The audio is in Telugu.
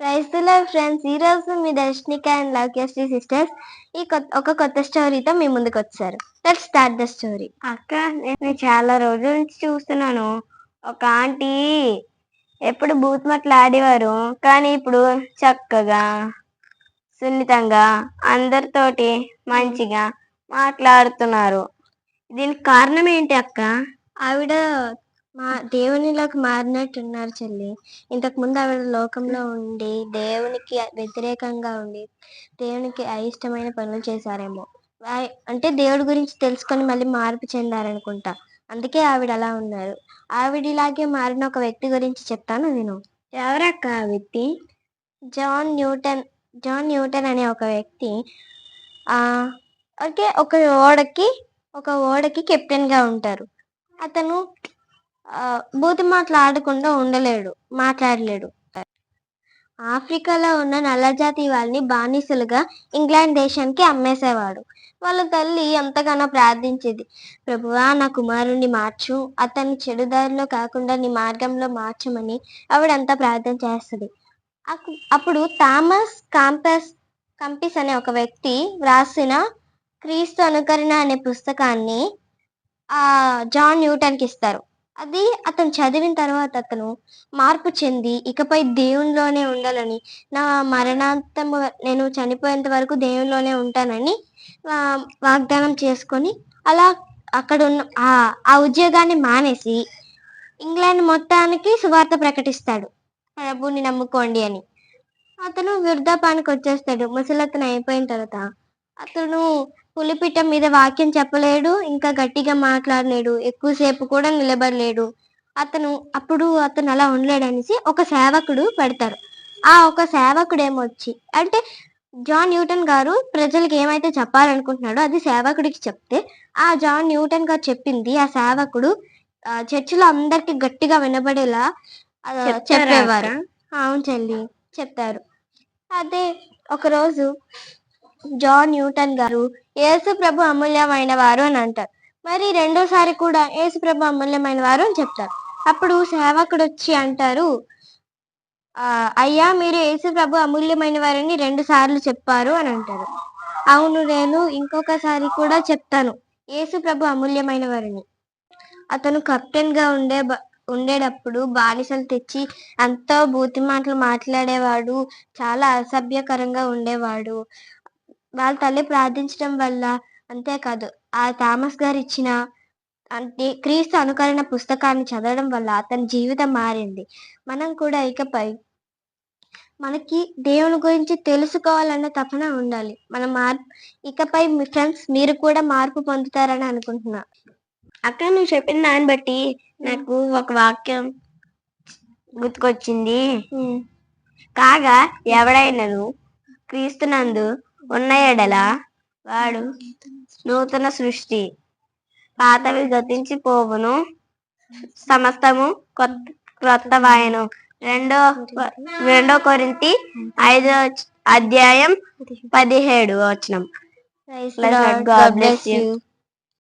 Praise friends. ఈ రోజు మీ దర్శనిక అండ్ లవ్యశ్రీ సిస్టర్స్ ఈ కొత్త ఒక కొత్త స్టోరీతో మీ ముందుకు వచ్చారు. Let start the story. అక్క నేను చాలా రోజుల నుంచి చూస్తున్నాను. ఒక ఆంటీ ఎప్పుడు బూత్మట్లు ఆడేవారు కానీ ఇప్పుడు చక్కగా సున్నితంగా అందరితోటి మంచిగా మాట్లాడుతున్నారు. దీనికి కారణం ఏంటి అక్క? ఆవిడ మా దేవునిలోకి మారినట్టున్నారు చెల్లి. ఇంతకు ముందు ఆవిడ లోకంలో ఉండి దేవునికి వ్యతిరేకంగా ఉండి దేవునికి అయిష్టమైన పనులు చేశారేమో. అంటే దేవుడి గురించి తెలుసుకొని మళ్ళీ మార్పు చెందారనుకుంటా. అందుకే ఆవిడ అలా ఉన్నారు. ఆవిడ ఇలాగే మారిన ఒక వ్యక్తి గురించి చెప్తాను నేను. ఎవరక్క ఆ వ్యక్తి? జాన్ న్యూటన్ జాన్ న్యూటన్ అనే ఒక వ్యక్తి. ఆ ఓకే ఒక ఓడకి ఒక ఓడకి కెప్టెన్గా ఉంటారు. అతను బూతి మాటలు ఆడకుండా ఉండలేడు మాట్లాడలేడు. ఆఫ్రికాలో ఉన్న నల్లజాతి వాళ్ళని బానిసలుగా ఇంగ్లాండ్ దేశానికి అమ్మేసేవాడు. వాళ్ళ తల్లి ఎంతగానో ప్రార్థించేది ప్రభువా నా కుమారుణ్ణి మార్చు అతన్ని చెడు దారిలో కాకుండా నీ మార్గంలో మార్చమని ఆవిడంతా ప్రార్థన చేస్తుంది. అప్పుడు థామస్ కాంపస్ కంపిస్ అనే ఒక వ్యక్తి వ్రాసిన క్రీస్తు అనుకరణ అనే పుస్తకాన్ని జాన్ న్యూటన్కి ఇస్తారు. అది అతను చదివిన తర్వాత అతను మార్పు చెంది ఇకపై దేవునిలోనే ఉండాలని నా మరణాంతం నేను చనిపోయేంత వరకు దేవునిలోనే ఉంటానని వాగ్దానం చేసుకొని అలా అక్కడ ఉన్న ఆ ఆ ఉద్యోగాన్ని మానేసి ఇంగ్లాండ్ మొత్తానికి సువార్త ప్రకటిస్తాడు. ప్రభుని నమ్ముకోండి అని. అతను వృద్ధాపానికి వచ్చేస్తాడు. ముసలతను అయిపోయిన తర్వాత అతను పులిపిట్టం మీద వాక్యం చెప్పలేడు ఇంకా గట్టిగా మాట్లాడలేడు ఎక్కువసేపు కూడా నిలబడలేడు. అతను అప్పుడు అతను అలా ఉండలేడు అనేసి ఒక సేవకుడు పెడతారు. ఆ ఒక సేవకుడు ఏమొచ్చి అంటే జాన్ న్యూటన్ గారు ప్రజలకు ఏమైతే చెప్పాలనుకుంటున్నాడో అది సేవకుడికి చెప్తే ఆ జాన్ న్యూటన్ గారు చెప్పింది ఆ సేవకుడు చర్చిలో అందరికి గట్టిగా వినబడేలా చెప్పేవారు? అవును చెల్లి చెప్తారు అదే ఒకరోజు జాన్ న్యూటన్ గారు యేసు ప్రభు అమూల్యమైన వారు అని అంటారు. మరి రెండోసారి కూడా యేసు ప్రభు అమూల్యమైన వారు అని చెప్తారు. అప్పుడు సేవకుడు వచ్చి అంటారు అయ్యా మీరు యేసు ప్రభు అమూల్యమైన వారని రెండు సార్లు చెప్పారు అని అంటారు. అవును నేను ఇంకొకసారి కూడా చెప్తాను. యేసు ప్రభు అమూల్యమైన వారిని. అతను కెప్టెన్గా ఉండే బ- ఉండేటప్పుడు బానిసలు తెచ్చి ఎంతో బూతి మాటలు మాట్లాడేవాడు చాలా అసభ్యకరంగా ఉండేవాడు. వాళ్ళ తల్లి ప్రార్థించడం వల్ల అంతేకాదు. ఆ థామస్ గారు ఇచ్చిన అంటే క్రీస్తు అనుకరణ పుస్తకాన్ని చదవడం వల్ల అతని జీవితం మారింది. మనం కూడా ఇకపై మనకి దేవుని గురించి తెలుసుకోవాలన్న తపన ఉండాలి. మన మార్ ఇకపై మీ ఫ్రెండ్స్ మీరు కూడా మార్పు పొందుతారని అనుకుంటున్నా. అక్క నువ్వు చెప్పిన దాన్ని బట్టి నాకు ఒక వాక్యం గుర్తుకొచ్చింది. కాగా ఎవడైనను క్రీస్తునందు ఉన్న ఎడల వాడు నూతన సృష్టి. పాతవి గతించిపోవును. సమస్తము కొత్త క్రొత్త వాయను రెండో రెండో కొరింతి ఐదో అధ్యాయం పదిహేడు వచనం.